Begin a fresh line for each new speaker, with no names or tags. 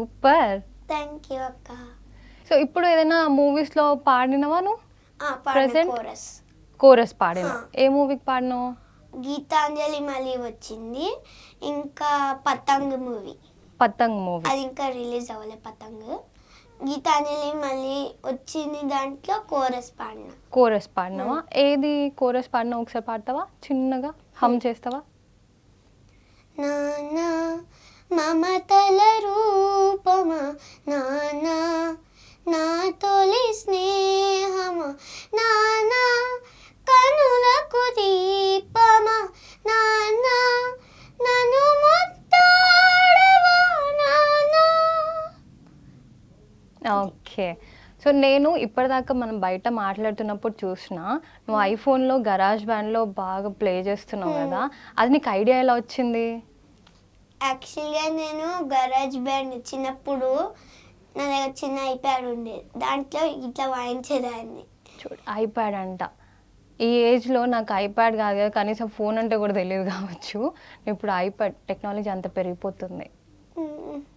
Super.
Thank you అక్క.
So ఇప్పుడు ఏదైనా మూవీస్లో పాడినవా నువ్వు? Present?
కోరస్
కోరస్ పాడిన. ఏ మూవీకి పాడినావు?
గీతాంజలి మళ్ళీ వచ్చింది. ఇంకా పతంగ్ మూవీ
పతంగ్ మూవీ
అది ఇంకా రిలీజ్ అవ్వలే పతంగ్. గీతాంజలి మళ్ళీ వచ్చింది దాంట్లో కోరస్ పాడిన.
కోరస్ పాడినావా? ఏది కోరస్ పాడినావు? ఒకసారి పాడతావా? చిన్నగా? హమ్ చేస్తావా?
నానా నా తొలి స్నేహమా? నానా కనులకు దీపమా? నానా నన్ను ముత్తాడవా? నానా.
ఓకే. సో నేను ఇప్పటిదాకా మనం బయట మాట్లాడుతున్నప్పుడు చూసిన నువ్వు ఐఫోన్లో గరాజ్ బ్యాండ్లో బాగా ప్లే చేస్తున్నావు కదా అది నీకు ఐడియా ఎలా వచ్చింది?
యాక్చువల్గా నేను గరాజ్ బ్యాండ్ చిన్నప్పుడు నా దగ్గర చిన్న ఐప్యాడ్ ఉండేది దాంట్లో ఇట్లా వాయించేదాన్ని.
చూడు ఐప్యాడ్ అంట. ఈ ఏజ్లో నాకు ఐప్యాడ్ కాదు కదా కనీసం ఫోన్ అంటే కూడా తెలియదు కావచ్చు. ఇప్పుడు ఐప్యాడ్ టెక్నాలజీ అంత పెరిగిపోతుంది.